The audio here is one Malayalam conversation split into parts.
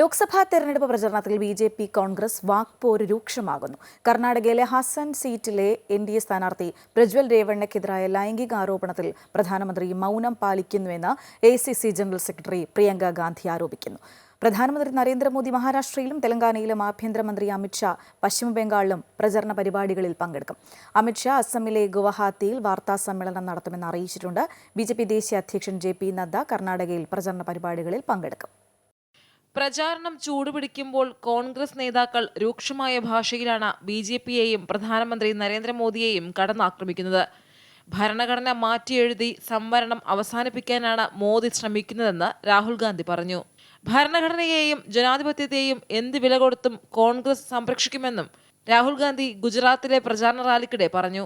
ലോക്സഭാ തെരഞ്ഞെടുപ്പ് പ്രചരണത്തിൽ ബി ജെ പി കോൺഗ്രസ് വാക്പോര് രൂക്ഷമാകുന്നു. കർണാടകയിലെ ഹസൻ സീറ്റിലെ എൻ ഡി എ സ്ഥാനാർത്ഥി പ്രജ്വൽ രേവണ്ണയ്ക്കെതിരായ ലൈംഗിക ആരോപണത്തിൽ പ്രധാനമന്ത്രി മൗനം പാലിക്കുന്നുവെന്ന് A C C general secretary Priyanka Gandhi ആരോപിക്കുന്നു. പ്രധാനമന്ത്രി നരേന്ദ്രമോദി മഹാരാഷ്ട്രയിലും തെലങ്കാനയിലും ആഭ്യന്തരമന്ത്രി അമിത്ഷാ പശ്ചിമബംഗാളിലും പ്രചരണ പരിപാടികളിൽ പങ്കെടുക്കും. അമിത്ഷാ അസമിലെ ഗുവാഹത്തിയിൽ വാർത്താ സമ്മേളനം നടത്തുമെന്ന് അറിയിച്ചിട്ടുണ്ട്. ബി ദേശീയ അധ്യക്ഷൻ ജെ പി നദ്ദ കർണാടകയിൽ പ്രചരണ പരിപാടികളിൽ പങ്കെടുക്കും. പ്രചാരണം ചൂടുപിടിക്കുമ്പോൾ കോൺഗ്രസ് നേതാക്കൾ രൂക്ഷമായ ഭാഷയിലാണ് ബി ജെ പിയെയും പ്രധാനമന്ത്രി നരേന്ദ്രമോദിയെയും കടന്നാക്രമിക്കുന്നത്. ഭരണഘടന മാറ്റിയെഴുതി സംവരണം അവസാനിപ്പിക്കാനാണ് മോദി ശ്രമിക്കുന്നതെന്ന് രാഹുൽ ഗാന്ധി പറഞ്ഞു. ഭരണഘടനയെയും ജനാധിപത്യത്തെയും എന്ത് വില കൊടുത്തും കോൺഗ്രസ് സംരക്ഷിക്കുമെന്നും രാഹുൽ ഗാന്ധി ഗുജറാത്തിലെ പ്രചാരണ റാലിക്കിടെ പറഞ്ഞു.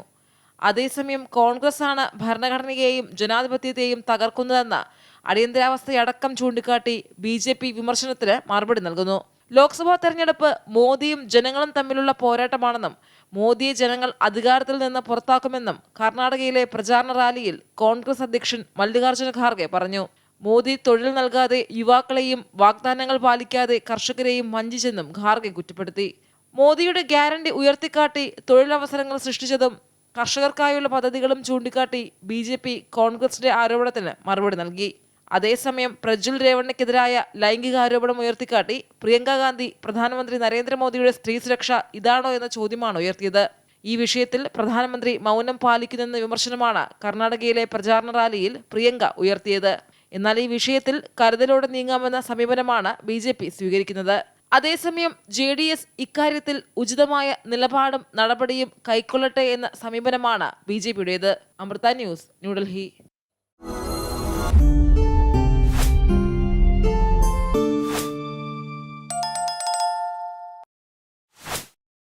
അതേസമയം കോൺഗ്രസ് ആണ് ഭരണഘടനയെയും ജനാധിപത്യത്തെയും തകർക്കുന്നതെന്ന് അടിയന്തരാവസ്ഥയടക്കം ചൂണ്ടിക്കാട്ടി ബി ജെ പി വിമർശനത്തിന് മറുപടി നൽകുന്നു. ലോക്സഭാ തെരഞ്ഞെടുപ്പ് മോദിയും ജനങ്ങളും തമ്മിലുള്ള പോരാട്ടമാണെന്നും മോദിയെ ജനങ്ങൾ അധികാരത്തിൽ നിന്ന് പുറത്താക്കുമെന്നും കർണാടകയിലെ പ്രചാരണ റാലിയിൽ കോൺഗ്രസ് അധ്യക്ഷൻ മല്ലികാർജുന ഖാർഗെ പറഞ്ഞു. മോദി തൊഴിൽ നൽകാതെ യുവാക്കളെയും വാഗ്ദാനങ്ങൾ പാലിക്കാതെ കർഷകരെയും വഞ്ചിച്ചെന്നും ഖാർഗെ കുറ്റപ്പെടുത്തി. മോദിയുടെ ഗ്യാരണ്ടി ഉയർത്തിക്കാട്ടി തൊഴിലവസരങ്ങൾ സൃഷ്ടിച്ചതും കർഷകർക്കായുള്ള പദ്ധതികളും ചൂണ്ടിക്കാട്ടി ബി കോൺഗ്രസിന്റെ ആരോപണത്തിന് മറുപടി നൽകി. അതേസമയം പ്രജ്വൽ രേവണ്ണയ്ക്കെതിരായ ലൈംഗികാരോപണം ഉയർത്തിക്കാട്ടി പ്രിയങ്ക ഗാന്ധി പ്രധാനമന്ത്രി നരേന്ദ്രമോദിയുടെ സ്ത്രീ സുരക്ഷ ഇതാണോ എന്ന ചോദ്യമാണ് ഉയർത്തിയത്. ഈ വിഷയത്തിൽ പ്രധാനമന്ത്രി മൗനം പാലിക്കുന്നെന്ന വിമർശനമാണ് കർണാടകയിലെ പ്രചാരണ റാലിയിൽ പ്രിയങ്ക ഉയർത്തിയത്. എന്നാൽ ഈ വിഷയത്തിൽ കരുതലോടെ നീങ്ങാമെന്ന സമീപനമാണ് ബി ജെ പി സ്വീകരിക്കുന്നത്. അതേസമയം ജെ ഡി എസ് ഇക്കാര്യത്തിൽ ഉചിതമായ നിലപാടും നടപടിയും കൈക്കൊള്ളട്ടെ എന്ന സമീപനമാണ് ബി ജെ പിയുടേത്. അമൃത ന്യൂസ് ന്യൂഡൽഹി.